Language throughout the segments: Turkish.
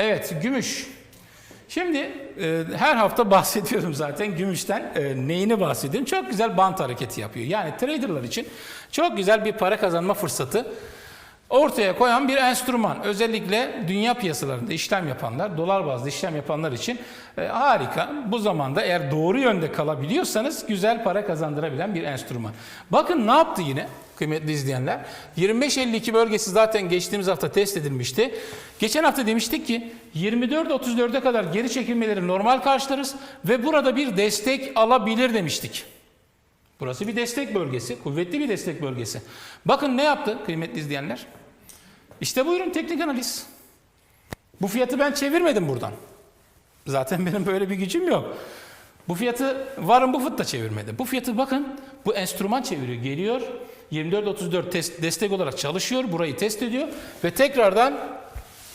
Evet, gümüş. Şimdi e, her hafta bahsediyorum zaten gümüşten. E, neyini bahsediyorum? Çok güzel bant hareketi yapıyor. Yani traderlar için çok güzel bir para kazanma fırsatı ortaya koyan bir enstrüman. Özellikle dünya piyasalarında işlem yapanlar, dolar bazlı işlem yapanlar için e, harika. Bu zamanda eğer doğru yönde kalabiliyorsanız güzel para kazandırabilen bir enstrüman. Bakın ne yaptı yine kıymetli izleyenler. 25.52 bölgesi zaten geçtiğimiz hafta test edilmişti. Geçen hafta demiştik ki 24.34'e kadar geri çekilmeleri normal karşılarız ve burada bir destek alabilir demiştik. Burası bir destek bölgesi, kuvvetli bir destek bölgesi. Bakın ne yaptı kıymetli izleyenler? İşte buyurun teknik analiz. Bu fiyatı ben çevirmedim buradan. Zaten benim böyle bir gücüm yok. Bu fiyatı Warren Buffett da çevirmedi. Bu fiyatı bakın bu enstrüman çeviriyor. Geliyor 24.34 test, destek olarak çalışıyor. Burayı test ediyor ve tekrardan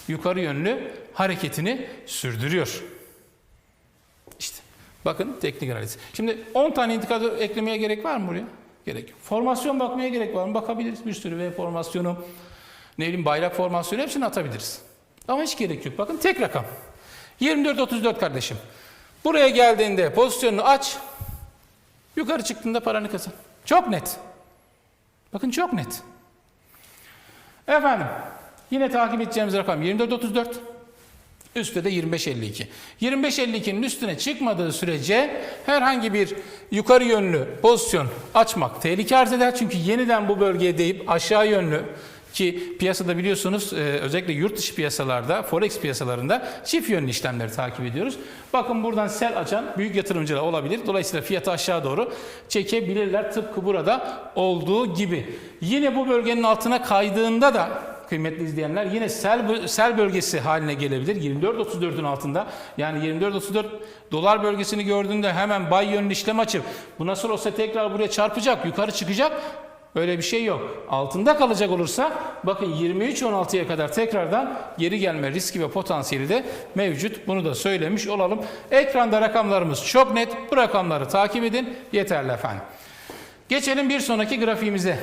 yukarı yönlü hareketini sürdürüyor. İşte bakın teknik analiz. Şimdi 10 tane indikatör eklemeye gerek var mı buraya? Gerek. Formasyon bakmaya gerek var mı? Bakabiliriz. Bir sürü V formasyonu, ne bileyim bayrak formasyonu hepsini atabiliriz. Ama hiç gerek yok. Bakın tek rakam. 24-34 kardeşim. Buraya geldiğinde pozisyonunu aç. Yukarı çıktığında paranı kazan. Çok net. Bakın çok net. Efendim yine takip edeceğimiz rakam 24-34. Üstte de 25.52. 25.52'nin üstüne çıkmadığı sürece herhangi bir yukarı yönlü pozisyon açmak tehlike arz eder. Çünkü yeniden bu bölgeye deyip aşağı yönlü ki piyasada biliyorsunuz e, özellikle yurt dışı piyasalarda, forex piyasalarında çift yönlü işlemleri takip ediyoruz. Bakın buradan sel açan büyük yatırımcılar olabilir. Dolayısıyla fiyatı aşağı doğru çekebilirler tıpkı burada olduğu gibi. Yine bu bölgenin altına kaydığında da kıymetli izleyenler yine sel, sel bölgesi haline gelebilir. 24.34'ün altında yani 24.34 dolar bölgesini gördüğünde hemen bay yönlü işlem açıp bu nasıl olsa tekrar buraya çarpacak yukarı çıkacak Öyle bir şey yok. Altında kalacak olursa bakın 23.16'ya kadar tekrardan geri gelme riski ve potansiyeli de mevcut. Bunu da söylemiş olalım. Ekranda rakamlarımız çok net. Bu rakamları takip edin. Yeterli efendim. Geçelim bir sonraki grafiğimize.